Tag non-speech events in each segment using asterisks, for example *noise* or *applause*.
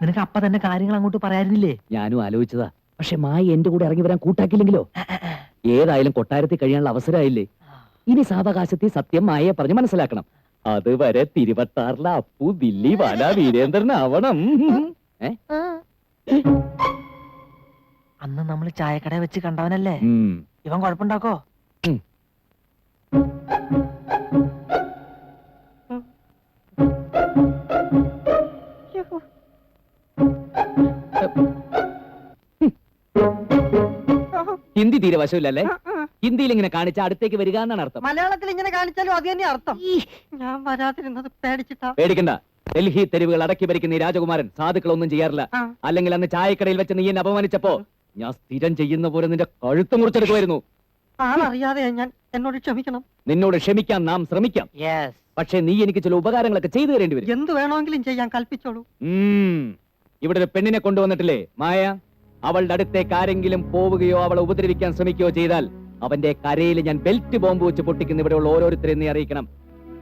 നിനക്ക് അപ്പ തന്നെ കാര്യങ്ങൾ അങ്ങോട്ട് പറയാനില്ലേ? ഞാനും ആലോചിച്ചതാ. പക്ഷെ മായ എന്റെ കൂടെ ഇറങ്ങി വരാൻ കൂട്ടാക്കില്ലെങ്കിലോ? ഏതായാലും കൊട്ടാരത്തിൽ കഴിയാനുള്ള അവസരമായില്ലേ? ഇനി സാവകാശത്തിൽ സത്യം മായയെ പറഞ്ഞ് മനസ്സിലാക്കണം. അതുവരെ തിരുവട്ടാറിലെ അപ്പു ദില്ലി വീരേന്ദ്രൻ വീരേന്ദ്രനാവണം അന്ന് നമ്മൾ ചായക്കട വെച്ച് കണ്ടവനല്ലേ? ഇവൻ കുഴപ്പമുണ്ടാക്കോ? ഹിന്ദി തീരെ വശമില്ലല്ലേ? ഹിന്ദിയിൽ ഇങ്ങനെ കാണിച്ച അടുത്തേക്ക് വരിക എന്നാണ് അർത്ഥം. മലയാളത്തിൽ ഇങ്ങനെ കാണിച്ചാലും അത് തന്നെ അർത്ഥം. ഞാൻ വരാതിരുന്നത് പേടിച്ചിട്ടാ. പേടിക്കണ്ട. ഡൽഹി തെരുവുകൾ അടക്കി ഭരിക്കുന്ന ഈ രാജകുമാരൻ സാധുക്കളൊന്നും ചെയ്യാറില്ല. അല്ലെങ്കിൽ അന്ന് ചായക്കടയിൽ വെച്ച് നീ എന്നെ അപമാനിച്ചപ്പോ ഞാൻ സ്ഥിരം ചെയ്യുന്ന പോലെ നിന്റെ കഴുത്ത് മുറിച്ചെടുക്കുമായിരുന്നു. ആളറിയാതെ ഞാൻ എന്നോട് ക്ഷമിക്കണം. നിന്നോട് ക്ഷമിക്കാൻ നാം ശ്രമിക്കാം. യെസ് പക്ഷേ നീ എനിക്ക് ചില ഉപകാരങ്ങളൊക്കെ ചെയ്തു തരേണ്ടി വരും. എന്ത് വേണമെങ്കിലും ചെയ്യാൻ കൽപ്പിച്ചോളൂ. ഇവിടെ ഒരു പെണ്ണിനെ കൊണ്ടുവന്നിട്ടില്ലേ മായ? അവളുടെ അടുത്തേക്ക് ആരെങ്കിലും പോവുകയോ അവളെ ഉപദ്രവിക്കാൻ ശ്രമിക്കുകയോ ചെയ്താൽ അവന്റെ കരയിൽ ഞാൻ ബെൽറ്റ് ബോംബ് വെച്ച് പൊട്ടിക്കുന്ന ഇവിടെയുള്ള ഓരോരുത്തരെയും നീ അറിയിക്കണം.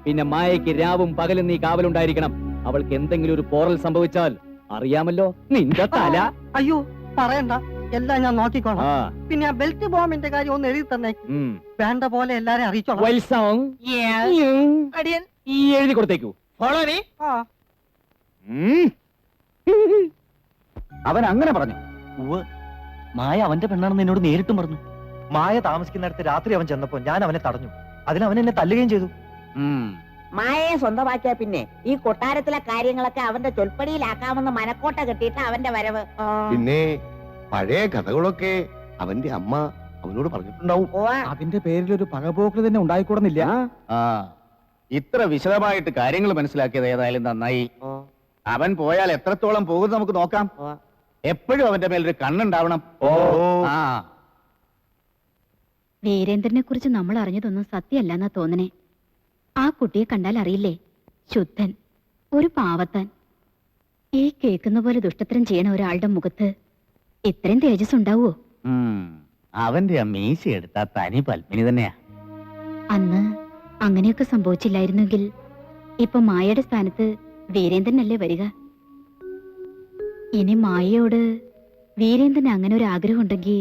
പിന്നെ മായയ്ക്ക് രാവും പകലും നീ കാവലുണ്ടായിരിക്കണം. അവൾക്ക് എന്തെങ്കിലും ഒരു പോറൽ സംഭവിച്ചാൽ അറിയാമല്ലോ നിന്റെ തല. അയ്യോ പറയണ്ട. എല്ലാം ഞാൻ നോക്കിക്കോളാം. ആ. പിന്നെ ആ ബെൽറ്റ് ബോംബിന്റെ കാര്യം ഒന്ന് എഴുതി തന്നെ. ഉം. വേണ്ട പോലെ എല്ലാരും അറിയിച്ചോളാം. ഉം. അടിയൻ ഈ എഴുതി കൊടുത്തേക്കൂ. ഫോളോ ഉം. *laughs* അവൻ അങ്ങനെ പറഞ്ഞു. ഉവ് മായ അവന്റെ പെണ്ണാണെന്ന് എന്നോട് നേരിട്ടും പറഞ്ഞു. മായ താമസിക്കുന്നിടത്ത് രാത്രി അവൻ ചെന്നപ്പോ ഞാൻ അവനെ തടഞ്ഞു. അതിൽ അവൻ എന്നെ തല്ലുകയും ചെയ്തു. മായയെ സ്വന്തമാക്കിയ പിന്നെ ഈ കൊട്ടാരത്തിലെ കാര്യങ്ങളൊക്കെ അവന്റെ ചൊൽപ്പടിയിലാക്കാമെന്ന് മനക്കോട്ട കെട്ടിയിട്ട് അവന്റെ വരവ്. പിന്നെ പഴയ കഥകളൊക്കെ അവന്റെ അമ്മ അവനോട് പറഞ്ഞിട്ടുണ്ടാവും. അതിന്റെ പേരിൽ ഒരു പകപോക്ക് തന്നെ ഉണ്ടായിക്കൂടുന്നില്ല. ആ. ഇത്ര വിശദമായിട്ട് കാര്യങ്ങൾ മനസ്സിലാക്കിയത് ഏതായാലും നന്നായി. അവൻ പോയാൽ എത്രത്തോളം പോകും നമുക്ക് നോക്കാം. എപ്പോഴും അവന്റെ മേലൊരു കണ്ണുണ്ടാവണം. ഓ. ആ. വീരേന്ദ്രനെ കുറിച്ച് നമ്മൾ അറിഞ്ഞതൊന്നും സത്യമല്ലെന്നാ തോന്നണേ. ആ കുട്ടിയെ കണ്ടാൽ അറിയില്ലേ? ശുദ്ധൻ. ഒരു പാവത്താൻ. ഈ കേൾക്കുന്ന പോലെ ദുഷ്ടത്തരം ചെയ്യണ ഒരാളുടെ മുഖത്ത് ഇത്രയും തേജസ് ഉണ്ടാവോ? ഉം. അവന്റെ ആ മീശ എടുത്ത തനി പത്മിനി തന്നെയാ. അന്ന് അങ്ങനെയൊക്കെ സംഭവിച്ചില്ലായിരുന്നെങ്കിൽ ഇപ്പൊ മായയുടെ സ്ഥാനത്ത് വീരേന്ദ്രനല്ലേ വരിക? ഇനി മായയോട് വീരേന്ദ്രന് അങ്ങനെ ഒരു ആഗ്രഹം ഉണ്ടെങ്കിൽ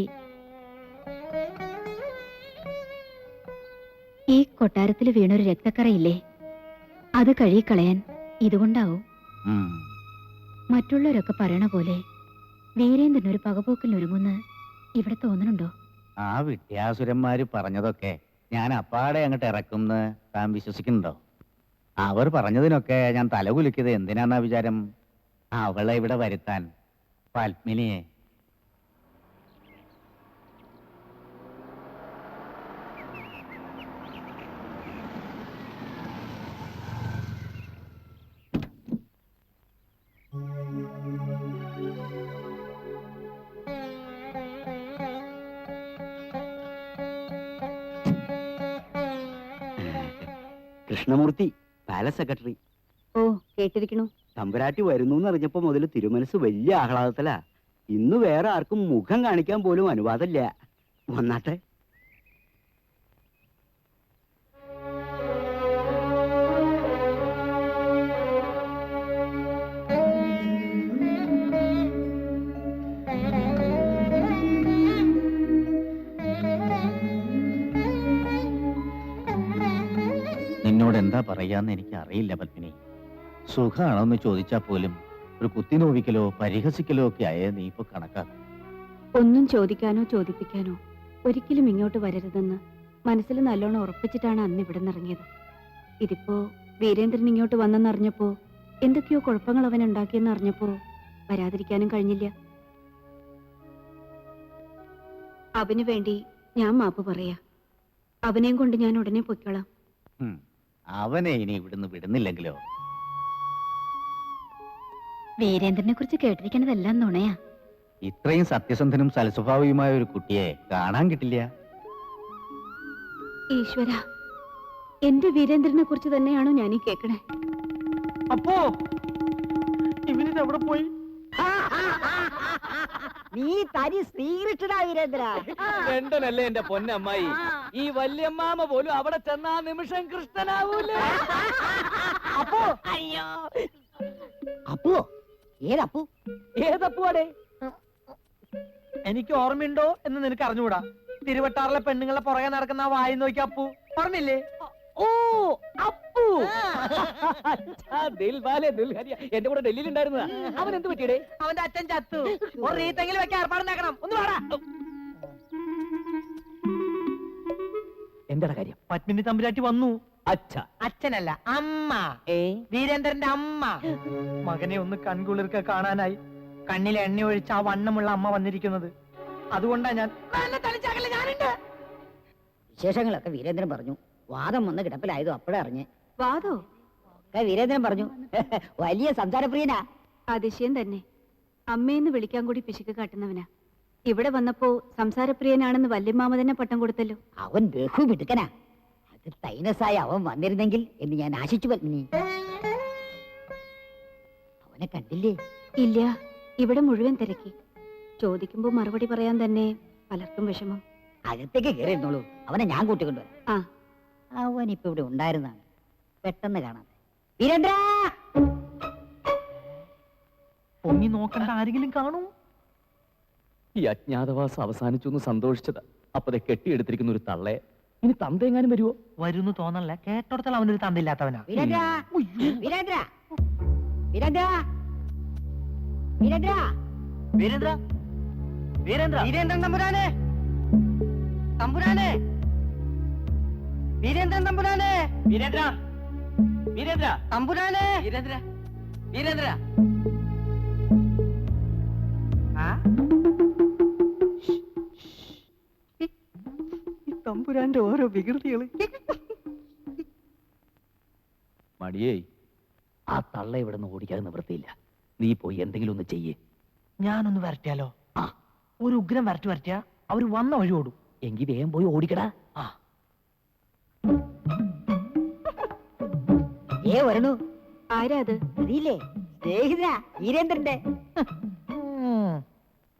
ഈ കൊട്ടാരത്തിൽ വീണൊരു രക്തക്കറയില്ലേ? അത് കഴുകിക്കളയാൻ ഇതുകൊണ്ടാവും. മറ്റുള്ളവരൊക്കെ പറയണ പോലെ വീരേന്ദ്രൻ ഒരു പകപോക്കിൽ ഒരുങ്ങുന്ന ഇവിടെ തോന്നുന്നുണ്ടോ ആ വിദ്യാസുരന്മാര് പറഞ്ഞതൊക്കെ ഞാൻ അപ്പാടെ അങ്ങോട്ട് ഇറക്കുന്ന് താൻ വിശ്വസിക്കുന്നുണ്ടോ? അവർ പറഞ്ഞതിനൊക്കെ ഞാൻ തലകുലിക്കത് എന്തിനാന്നാ വിചാരം? അവളെ ഇവിടെ വരുത്താൻ. പത്മിനിയെ കൃഷ്ണമൂർത്തി പാലസ് സെക്രട്ടറി. ഓ കേട്ടിരിക്കണു. തമ്പുരാട്ടി വരുന്നു എന്നറിഞ്ഞപ്പോ മുതൽ തിരുമനസ് വലിയ ആഹ്ലാദത്തിലാ. ഇന്ന് വേറെ ആർക്കും മുഖം കാണിക്കാൻ പോലും അനുവാദമില്ല. വന്നാട്ടെ. നിന്നോട് എന്താ പറയാന്ന് എനിക്ക് അറിയില്ല പത്മിനി. സുഖാണോ എന്ന് ചോദിച്ചാൽ പോലും ഒരു കുത്തിനോവിക്കലോ പരിഹസിക്കലോ ഒക്കെ ആയ നീ ഇപ്പൊ കണക്കാക്കും. ഒന്നും ചോദിക്കാനോ ചോദിപ്പിക്കാനോ ഒരിക്കലും ഇങ്ങോട്ട് വരരുതെന്ന് മനസ്സിൽ നല്ലോണം ഉറപ്പിച്ചിട്ടാണ് അന്ന് ഇവിടെ നിറങ്ങിയത് ഇതിപ്പോ വീരേന്ദ്രൻ ഇങ്ങോട്ട് വന്നെന്നറിഞ്ഞപ്പോ എന്തൊക്കെയോ കുഴപ്പങ്ങൾ അവൻ ഉണ്ടാക്കിയെന്ന് അറിഞ്ഞപ്പോ വരാതിരിക്കാനും കഴിഞ്ഞില്ല. അവന് വേണ്ടി ഞാൻ മാപ്പ് പറയാ. അവനെയും കൊണ്ട് ഞാൻ ഉടനെ പൊയ്ക്കോളാം. അവനെ ഇനി ഇവിടുന്ന് വിടുന്നില്ലെങ്കിലോ? വീരേന്ദ്രനെ കുറിച്ച് കേട്ടിരിക്കണതെല്ലാം നുണയാ. ഇത്രയും സത്യസന്ധനും സൽസ്വഭാവിയുമായ ഒരു കുട്ടിയെ കാണാൻ കിട്ടില്ല. ഈശ്വര എന്റെ വീരേന്ദ്രനെ കുറിച്ച് തന്നെയാണോ ഞാൻ ഈ കേക്കണേ? അപ്പോ ഇവനിത് എവിടെ പോയി? നീ തരി ശ്രീകൃഷ്ണനാ വീരേന്ദ്ര. രണ്ടനല്ലേ എന്റെ പൊന്നമ്മായി? ഈ വല്യമ്മാമ പോലും അവിടെ ചെന്നാ നിമിഷം കൃഷ്ണനാവൂലേ? അപ്പോ അയ്യോ. അപ്പോ ഏതപ്പു? ഏതപ്പുവാടേ? എനിക്ക് ഓർമ്മയുണ്ടോ എന്ന് നിനക്ക് അറിഞ്ഞുകൂടാ? തിരുവട്ടാറിലെ പെണ്ണുങ്ങളെ പുറകെ നടക്കുന്ന ആ വായി നോക്കി അപ്പു. ഓർമ്മയില്ലേ? ഓ അപ്പു. എന്റെ കൂടെ ഡൽഹിയിൽ ഉണ്ടായിരുന്നു അവൻ എന്ത് പറ്റിയടേ? അവന്റെ അച്ഛൻ ചത്തു. ഒരു റീത്തെങ്കിലും വെക്കാൻ ഏർപ്പാടുണ്ടാക്കണം ഒന്ന് വാടാ. എന്താണ് കാര്യം? പത്മിനി തമ്പുരാട്ടി വന്നു. അച്ഛ അച്ഛനല്ല അമ്മ. ഏ? വീരേന്ദ്രന്റെ അമ്മ. മകനെ ഒന്ന് കൺകുളിർക്ക കാണാനായി കണ്ണിൽ എണ്ണ ഒഴിച്ച് ആ വണ്ണമുള്ള അമ്മ വന്നിരിക്കുന്നത്. അതുകൊണ്ടാ ഞാൻ "എന്നെ തളിച്ചാക്കല്ലേ, ഞാനുണ്ട്. വിശേഷങ്ങളൊക്കെ വീരേന്ദ്രൻ പറഞ്ഞു. വാദം വന്ന് കിടപ്പിലായതും അപ്പോഴേ അറിഞ്ഞ്. വാദോ? ഒക്കെ വീരേന്ദ്രൻ പറഞ്ഞു. വലിയ സംസാരപ്രിയനാ. അതിശയം തന്നെ. അമ്മയെന്ന് വിളിക്കാൻ കൂടി പിശുക്ക് കാട്ടുന്നവനാ. ഇവിടെ വന്നപ്പോ സംസാരപ്രിയനാണെന്ന് വല്യമാമ തന്നെ പട്ടം കൊടുത്തല്ലോ. അവൻ ബഹു മിടുക്കനാ അത് തൈനസായി അവൻ വന്നിരുന്നെങ്കിൽ എന്ന് ഞാൻ ആശിച്ചു പത്മിനി. അവനെ കണ്ടില്ലേ? ഇല്ല ഇവിടെ മുഴുവൻ തിരക്കി. ചോദിക്കുമ്പോ മറുപടി പറയാൻ തന്നെ പലർക്കും വിഷമം. അകത്തേക്ക് കയറിയിരുന്നോളൂ അവനെ ഞാൻ കൂട്ടിക്കൊണ്ടുവരാം ആ. അവൻ ഇപ്പൊ ഇവിടെ ഉണ്ടായിരുന്നാണ്. പെട്ടെന്ന് കാണാതെ വീരേന്ദ്ര! പൊങ്ങി നോക്കണ്ട ആരെങ്കിലും കാണൂ? ഈ അജ്ഞാതവാസം അവസാനിച്ചു എന്ന് സന്തോഷിച്ചതാ. അപ്പതെ കെട്ടിയെടുത്തിരിക്കുന്ന ഒരു തള്ളെ ഇനി തന്തെങ്ങാനും വരുവോ? വരുന്നു തോന്നല്ല കേട്ടോടത്തോളം അവനൊരു തന്ത ഇല്ലാത്തവനാ വീരേന്ദ്ര വീരേന്ദ്ര വീരേന്ദ്ര വീരേന്ദ്ര. വീരേന്ദ്ര. വീരേന്ദ്രൻ തമ്പുരാനെ. തമ്പുരാനെ. വീരേന്ദ്രൻ തമ്പുരാനെ. വീരേന്ദ്ര. വീരേന്ദ്ര. തമ്പുരാനെ. വീരേന്ദ്ര. വീരേന്ദ്ര. തമ്പുരാന്റെ ഓരോ വികൃതികൾ. മടിയേ ആ തള്ള ഇവിടെ നിന്ന് ഓടിക്കാതെ നിവൃത്തിയില്ല. നീ പോയി എന്തെങ്കിലും ഒന്ന് ചെയ്യേ. ഞാനൊന്ന് വരട്ടിയാലോ? ആ. ഒരു ഉഗ്രം വരട്ടി വരട്ടിയാ അവർ വന്ന വഴി ഓടും. എങ്കിൽ വേഗം പോയി ഓടിക്കടാ. ആ. ഏ വരണു. ആരാ അത്? അറിയില്ലേ സ്നേഹിതനാ വീരേന്ദ്രന്റെ.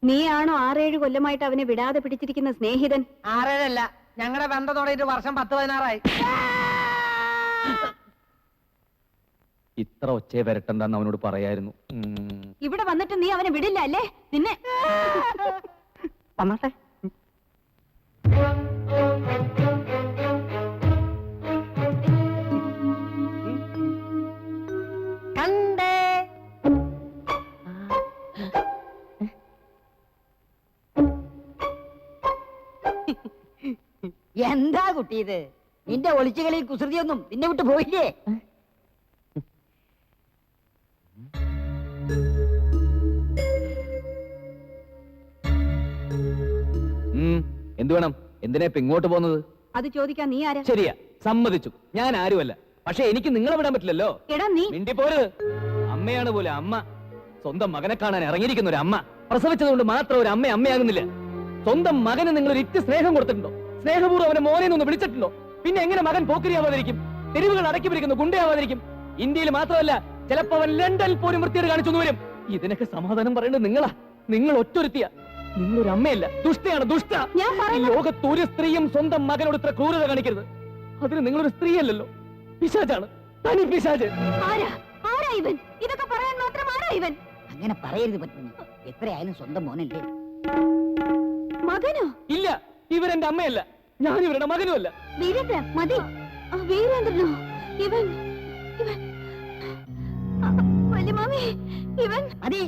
നീയാണോ ആറേഴ് കൊല്ലമായിട്ട് അവനെ വിടാതെ പിടിച്ചിരിക്കുന്ന സ്നേഹിതൻ? ആറേഴല്ല. ഞങ്ങളുടെ ബന്ധം തുടങ്ങിയിട്ട് വർഷം പത്ത് പതിനാറായി. ഇത്ര ഒച്ചയെ വരട്ടെന്താന്ന് അവനോട് പറയായിരുന്നു. ഇവിടെ വന്നിട്ട് നീ അവനെ വിടില്ല അല്ലേ? നിന്നെ. വന്നാട്ടെ. എന്താ കുട്ടി ഇത്? നിന്റെ ഒളിച്ചുകളിൽ കുസൃതിയൊന്നും നിന്നെ വിട്ടു പോയില്ലേ? എന്തു വേണം? എന്തിനാ ഇപ്പൊ ഇങ്ങോട്ട് പോകുന്നത്? അത് ചോദിക്കാൻ നീ ആരാ? ശരിയാ സമ്മതിച്ചു. ഞാൻ ആരുമല്ല. പക്ഷെ എനിക്ക് നിങ്ങളെ വിടാൻ പറ്റില്ലല്ലോ. എടാ നീ മിണ്ടിപ്പോരുത് അമ്മയാണ് പോലെ അമ്മ. സ്വന്തം മകനെ കാണാൻ ഇറങ്ങിയിരിക്കുന്ന ഒരു അമ്മ. പ്രസവിച്ചതുകൊണ്ട് മാത്രം ഒരു അമ്മ അമ്മയാകുന്നില്ല. സ്വന്തം മകന് നിങ്ങൾ ഒരു ഇറ്റ് സ്നേഹം കൊടുത്തിട്ടുണ്ടോ? സ്നേഹപൂർവം അവനെ മോനെ ഒന്ന് വിളിച്ചിട്ടുണ്ടോ? പിന്നെ എങ്ങനെ മകൻ പോക്കരിയാവാതിരിക്കും തെരുവുകൾ അടക്കി പിടിക്കുന്ന ഗുണ്ടയാവാതിരിക്കും ഇന്ത്യയിൽ മാത്രമല്ല ചിലപ്പോ അവൻ ലണ്ടനിൽ പോലും വൃത്തിയോട് കാണിച്ചു വരും. ഇതിനൊക്കെ സമാധാനം പറയേണ്ടത് നിങ്ങളാ. നിങ്ങൾ ഒറ്റൊരുത്തിയ. നിങ്ങളൊരു അമ്മയല്ല. ദുഷ്ടയാണ് ദുഷ്ട. ഞാൻ ഈ ലോകത്ത് ഒരു സ്ത്രീയും സ്വന്തം മകനോട് ഇത്ര ക്രൂരത കാണിക്കരുത്. അതിന് നിങ്ങളൊരു സ്ത്രീയല്ലല്ലോ. പിശാജാണ് തനി പിശാജ് ആരാ? ആരാ ഇവൻ? ഇതൊക്കെ പറയാൻ മാത്രം ആരാ ഇവൻ? അങ്ങനെ പറയരുത് പറ്റുന്നു എത്രയായാലും സ്വന്തം മോനല്ലേ. മകനോ? ഇല്ല. ഇവരെന്റെ അമ്മയല്ല. ഞാൻ ഇവരുടെ മകനുമല്ല. വീരേന്ദ്ര മതി. വീരേന്ദ്രനോ? ഇവൻ ഇവൻ. വല്യമാമി ഇവൻ. മതി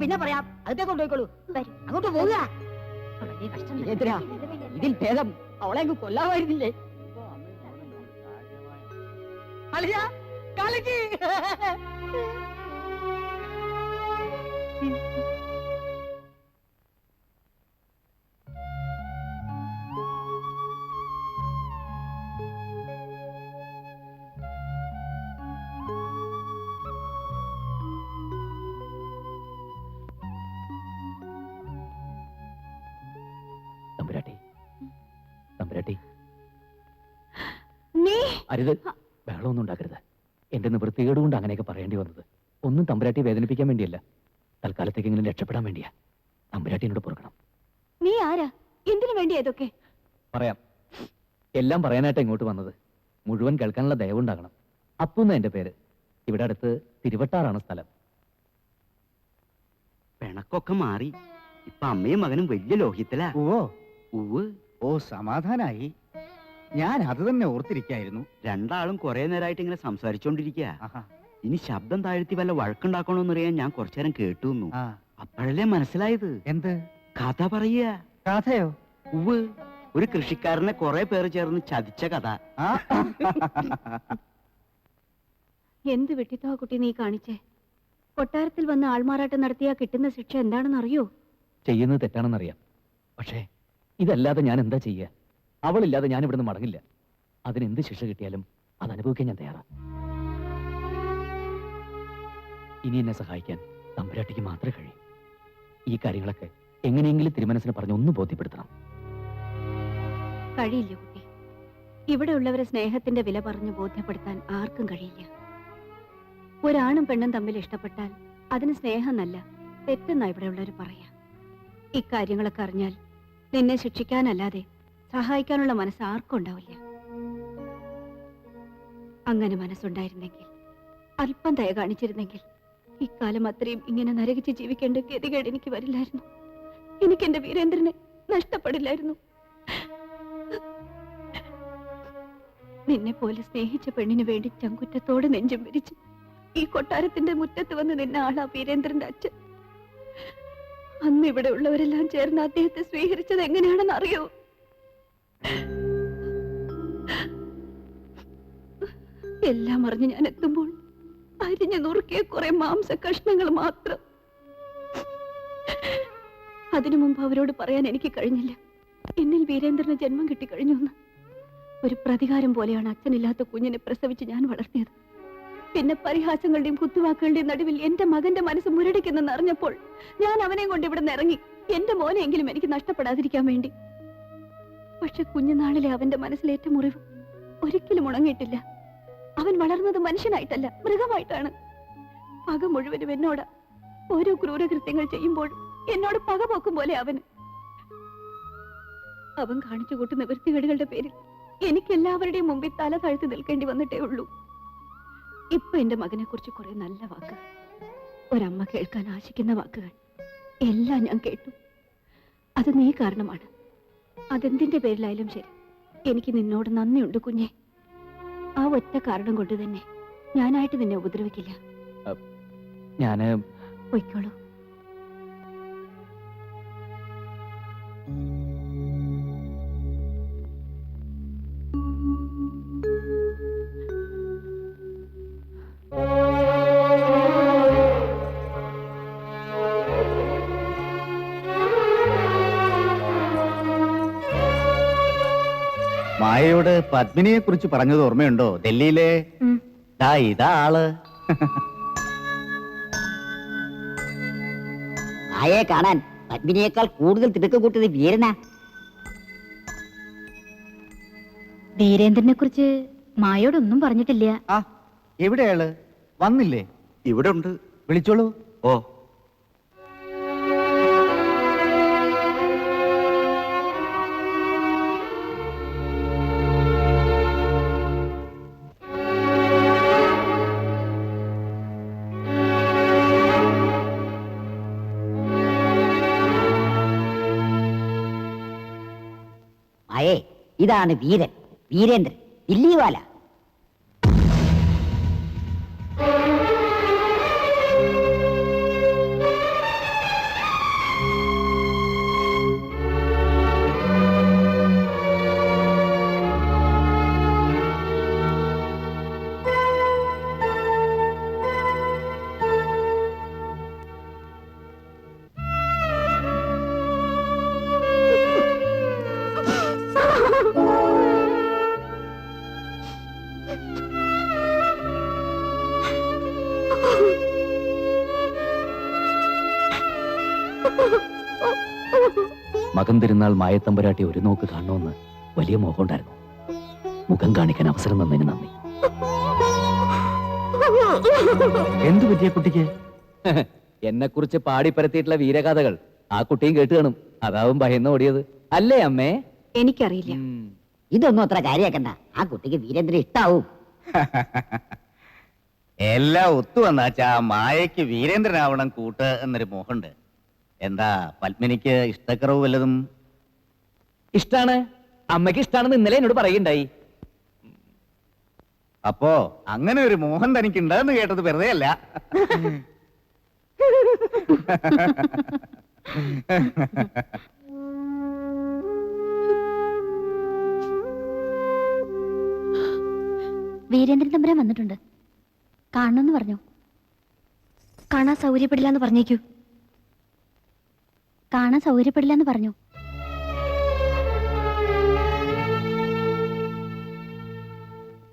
പിന്നെ പറയാം. അകത്തേക്ക് കൊണ്ടുപോയിക്കോളൂ വരും. അങ്ങോട്ട് പോവുക. ഇതിൽ ഭേദം. അവളെ അങ്ങ് കൊല്ലാമായിരുന്നില്ലേ? അളിയ കളിക്ക് അരുത്. ബഹളമൊന്നും ഉണ്ടാക്കരുത്. എന്റെ നിവൃത്തികേട് കൊണ്ട് അങ്ങനെയൊക്കെ പറയേണ്ടി വന്നത്. ഒന്നും തമ്പുരാട്ടി വേദനിപ്പിക്കാൻ വേണ്ടിയല്ല. തൽക്കാലത്തേക്കെങ്കിലും രക്ഷപ്പെടാൻ വേണ്ടിയാ. തമ്പുരാട്ടിനോട് പൊറുക്കണം. നീ ആരാ? എന്തിനു വേണ്ടി ഇതൊക്കെ? പറയാം. എല്ലാം പറയാനായിട്ട് ഇങ്ങോട്ട് വന്നത്. മുഴുവൻ കേൾക്കാനുള്ള ദയവുണ്ടാകണം. അപ്പുന്ന എന്റെ പേര്. ഇവിടെ അടുത്ത് തിരുവട്ടാറാണ് സ്ഥലം. പിണക്കൊക്കെ മാറി. ഇപ്പൊ അമ്മയും മകനും വലിയ ലോഹിത്തിലാ ഓ ഓ സമാധാനായി. ഞാൻ അത് തന്നെ ഓർത്തിരിക്കായിരുന്നു. രണ്ടാളും കുറെ നേരമായിട്ട് ഇങ്ങനെ സംസാരിച്ചോണ്ടിരിക്കുക ഇനി ശബ്ദം താഴ്ത്തി വല്ല വഴക്കുണ്ടാക്കണോന്നറിയാൻ ഞാൻ കുറച്ചു നേരം കേട്ടു അപ്പോഴല്ലേ മനസ്സിലായത്? എന്ത്? കഥ പറയുക. കഥയോ? ഉവ് ഒരു കൃഷിക്കാരനെ കുറെ പേര് ചേർന്ന് ചതിച്ച കഥ. എന്ത് വെട്ടിത്തോ കുട്ടി നീ കാണിച്ചേ? കൊട്ടാരത്തിൽ വന്ന് ആൾമാറാട്ടം നടത്തിയാ കിട്ടുന്ന ശിക്ഷ എന്താണെന്ന് അറിയോ ചെയ്യുന്നത് തെറ്റാണെന്നറിയാം. പക്ഷേ ഇതല്ലാതെ ഞാൻ എന്താ ചെയ്യുക അവളില്ലാതെ ഞാൻ ഇവിടുന്ന് മടങ്ങില്ല. അതിന് എന്ത് ശിക്ഷ കിട്ടിയാലും അത് അനുഭവിക്കാൻ ഞാൻ തയ്യാറാ. ഇനി എന്നെ സഹായിക്കാൻ തമ്പുരാട്ടിക്ക് മാത്രമേ കഴിയൂ. ഈ കാര്യങ്ങളൊക്കെ എങ്ങനെയെങ്കിലും തിരുമനസിനെ പറഞ്ഞ് ഒന്ന് ബോധ്യപ്പെടുത്തണം. കഴിയില്ല കുട്ടി. ഇവിടെയുള്ളവരെ സ്നേഹത്തിന്റെ വില പറഞ്ഞ് ബോധ്യപ്പെടുത്താൻ ആർക്കും കഴിയില്ല. ഒരാണും പെണ്ണും തമ്മിൽ ഇഷ്ടപ്പെട്ടാൽ അതിന് സ്നേഹമെന്നല്ല തെറ്റെന്നാ ഇവിടെയുള്ളവർ പറയാ. ഇക്കാര്യങ്ങളൊക്കെ അറിഞ്ഞാൽ നിന്നെ ശിക്ഷിക്കാനല്ലാതെ സഹായിക്കാനുള്ള മനസ്സ് ആർക്കും ഉണ്ടാവില്ല. അങ്ങനെ മനസ്സുണ്ടായിരുന്നെങ്കിൽ അല്പം ദയ കാണിച്ചിരുന്നെങ്കിൽ ഇക്കാലം അത്രയും ഇങ്ങനെ നരകിച്ച് ജീവിക്കേണ്ട ഗതികേട് എനിക്ക് വരില്ലായിരുന്നു. എനിക്ക് എന്റെ വീരേന്ദ്രനെ നഷ്ടപ്പെടില്ലായിരുന്നു. നിന്നെ പോലെ സ്നേഹിച്ച പെണ്ണിന് വേണ്ടി ചങ്കുറ്റത്തോടെ നെഞ്ചും വിരിച്ച് ഈ കൊട്ടാരത്തിന്റെ മുറ്റത്ത് വന്ന് നിന്ന ആളാ വീരേന്ദ്രന്റെ അച്ഛൻ. അന്ന് ഇവിടെ ഉള്ളവരെല്ലാം ചേർന്ന് അദ്ദേഹത്തെ സ്വീകരിച്ചത് എങ്ങനെയാണെന്ന് അറിയോ എല്ലാം അറിഞ്ഞ് ഞാൻ എത്തുമ്പോൾ അരിഞ്ഞു നുറുക്കിയ കുറെ മാംസ കഷ്ണങ്ങൾ മാത്രം. അതിനു മുമ്പ് അവരോട് പറയാൻ എനിക്ക് കഴിഞ്ഞില്ല. എന്നിൽ വീരേന്ദ്രന് ജന്മം കിട്ടിക്കഴിഞ്ഞു എന്ന്. ഒരു പ്രതികാരം പോലെയാണ് അച്ഛനില്ലാത്ത കുഞ്ഞിനെ പ്രസവിച്ച് ഞാൻ വളർത്തിയത്. പിന്നെ പരിഹാസങ്ങളുടെയും കുത്തുവാക്കുകളുടെയും നടുവിൽ എന്റെ മകന്റെ മനസ്സ് മുരടിക്കുന്നെന്ന് അറിഞ്ഞപ്പോൾ ഞാൻ അവനെയും കൊണ്ട് ഇവിടെ നിന്ന് ഇറങ്ങി. എന്റെ മോനെയെങ്കിലും എനിക്ക് നഷ്ടപ്പെടാതിരിക്കാൻ വേണ്ടി. പക്ഷെ കുഞ്ഞുനാളിലെ അവന്റെ മനസ്സിലേറ്റ മുറിവ് ഒരിക്കലും ഉണങ്ങിയിട്ടില്ല. അവൻ വളർന്നത് മനുഷ്യനായിട്ടല്ല മൃഗമായിട്ടാണ്. പക മുഴുവനും എന്നോട് ഓരോ ക്രൂരകൃത്യങ്ങൾ ചെയ്യുമ്പോൾ എന്നോട് പക പോക്കും പോലെ അവന്. അവൻ കാണിച്ചു കൂട്ടുന്ന വൃത്തികേടുകളുടെ പേരിൽ എനിക്ക് എല്ലാവരുടെയും മുമ്പിൽ തല താഴ്ത്തി നിൽക്കേണ്ടി വന്നിട്ടേ ഉള്ളൂ. ഇപ്പൊ എന്റെ മകനെ കുറിച്ച് കുറെ നല്ല വാക്കുകൾ ഒരമ്മ കേൾക്കാൻ ആശിക്കുന്ന വാക്കുകൾ എല്ലാം ഞാൻ കേട്ടു. അത് നീ കാരണമാണ്. അതെന്തിന്റെ പേരിലായാലും ശരി. എനിക്ക് നിന്നോട് നന്ദിയുണ്ട് കുഞ്ഞെ. ആ ഒറ്റ കാരണം കൊണ്ട് തന്നെ ഞാനായിട്ട് നിന്നെ ഉപദ്രവിക്കില്ല. ഞാൻ പൊയ്ക്കോളൂ. പത്മിനിയെ കുറിച്ച് പറഞ്ഞത് ഓർമ്മയുണ്ടോ ഡൽഹിയിലെ. ദാ ഇതാ ആൾ. ആയെ കാണാൻ. പത്മിനിയേക്കാൾ കൂടുതൽ തിടുക്ക കൂട്ടിയത് വീരനാ. വീരേന്ദ്രനെ കുറിച്ച് മായോടൊന്നും പറഞ്ഞിട്ടില്ല. ആ എവിടെയാൾ? വന്നില്ലേ? ഇവിടെ ഉണ്ട് വിളിച്ചോളൂ. ഓ. ഇതാണ് വീരൻ. വീരേന്ദ്രൻ. ദില്ലിവാല മകൻ തിരുന്നാൾ മായത്തമ്പരാട്ടി ഒരു നോക്ക് കാണണമെന്ന് വലിയ മോഹമുണ്ടായിരുന്നു. മുഖം കാണിക്കാൻ അവസരം തന്നതിന് നന്ദി. എന്തു പറ്റിയ കുട്ടിക്ക്? എന്നെ കുറിച്ച് പാടിപ്പരത്തിയിട്ടുള്ള വീരഗാഥകൾ ആ കുട്ടിയും കേട്ട് കാണും. അതാവും ഭയന്ന് ഓടിയത്. അല്ലേ അമ്മേ? എനിക്കറിയില്ല. ഇതൊന്നും അത്ര കാര്യാക്കണ്ട. ആ കുട്ടിക്ക് വീരേന്ദ്രൻ ഇഷ്ടാവും. *laughs* എല്ലാം ഒത്തു വന്നാച്ചാ മായയ്ക്ക് വീരേന്ദ്രനാവണം കൂട്ട് എന്നൊരു മോഹമുണ്ട്. എന്താ പത്മിനിക്ക് ഇഷ്ടക്കുറവ് വല്ലതും? ഇഷ്ടാണ്. അമ്മയ്ക്ക് ഇഷ്ടാണെന്ന് ഇന്നലെ എന്നോട് പറയുണ്ടായി അപ്പോ അങ്ങനെ ഒരു മോഹൻ തനിക്കുണ്ടെന്ന് കേട്ടത് വെറുതെ അല്ല. *laughs* *laughs* വീരേന്ദ്രൻ തമ്പുരാൻ വന്നിട്ടുണ്ട്. കാണണമെന്ന് പറഞ്ഞു? കാണാൻ സൗകര്യപ്പെടില്ല എന്ന് പറഞ്ഞേക്കൂ. കാണാൻ സൗകര്യപ്പെടില്ല എന്ന് പറഞ്ഞു?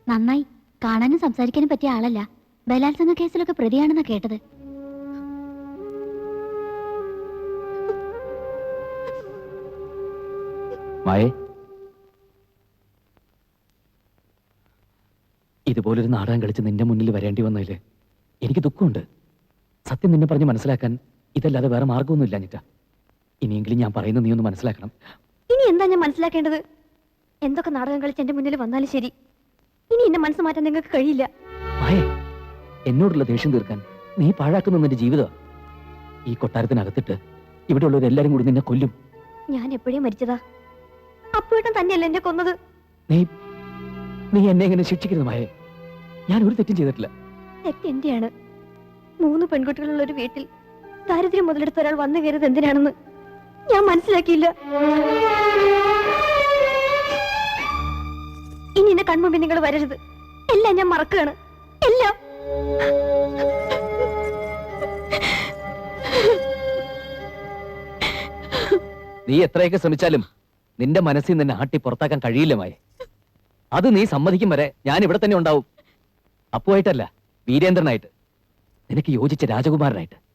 നന്നായി. കാണാനും സംസാരിക്കാനും പറ്റിയ ആളല്ല. ബലാത്സംഗ കേസിലൊക്കെ പ്രതിയാണെന്നാ കേട്ടത്. മായേ ഇതുപോലൊരു നാടകം കളിച്ച് നിന്റെ മുന്നിൽ വരേണ്ടി വന്നതിൽ എനിക്ക് ദുഃഖമുണ്ട്. സത്യം നിന്നെ പറഞ്ഞ് മനസ്സിലാക്കാൻ ഇതല്ലാതെ വേറെ മാർഗമൊന്നും ഇല്ല ഞെറ്റ ഇനിയെങ്കിലും ഞാൻ പറയുന്നത് നീ ഒന്ന് മനസ്സിലാക്കണം. ഇനി എന്താ ഞാൻ മനസ്സിലാക്കേണ്ടത്? എന്തൊക്കെ നാടകം കളിച്ച് എന്റെ മുന്നിൽ വന്നാലും ശരി. ഇനി എന്നെ മനസ്സ് മാറ്റാൻ നിങ്ങൾക്ക് കഴിയില്ല. മായേ എന്നോടുള്ള ദേഷ്യം തീർക്കാൻ നീ പാഴാക്കുന്ന നിന്റെ ജീവിതം ഈ കൊട്ടാരത്തിനകത്തിട്ട് ഇവിടെയുള്ളവരെല്ലാരും കൂടി നിന്നെ കൊല്ലും. ഞാൻ എപ്പോഴേ മരിച്ചതാ? അപ്പോഴും തന്നെയല്ല എന്നെ കൊന്നത്? നീ നീ എന്നെ എങ്ങനെ ശിക്ഷിക്കരുത് മായേ. ഞാൻ ഒരു തെറ്റും ചെയ്തിട്ടില്ല. തെറ്റ് എന്റെയാണ് മൂന്ന് പെൺകുട്ടികളുള്ള ഒരു വീട്ടിൽ ദാരിദ്ര്യം മുതലെടുത്ത ഒരാൾ വന്നു കയറിയത് എന്തിനാണെന്ന് ഞാൻ മനസ്സിലാക്കിയില്ല. ഇനി എന്റെ കൺമുമ്പിൽ നിങ്ങൾ വരരുത്. എല്ലാം ഞാൻ മറക്കുകയാണ്. എല്ലാം. നീ എത്രയൊക്കെ ശ്രമിച്ചാലും നിന്റെ മനസ്സിൽ നിന്നെ ആട്ടി പുറത്താക്കാൻ കഴിയില്ല മായ. അത് നീ സമ്മതിക്കും വരെ ഞാൻ ഇവിടെ തന്നെ ഉണ്ടാവും. അപ്പുവായിട്ടല്ല വീരേന്ദ്രനായിട്ട്. നിനക്ക് യോജിച്ച രാജകുമാരനായിട്ട്.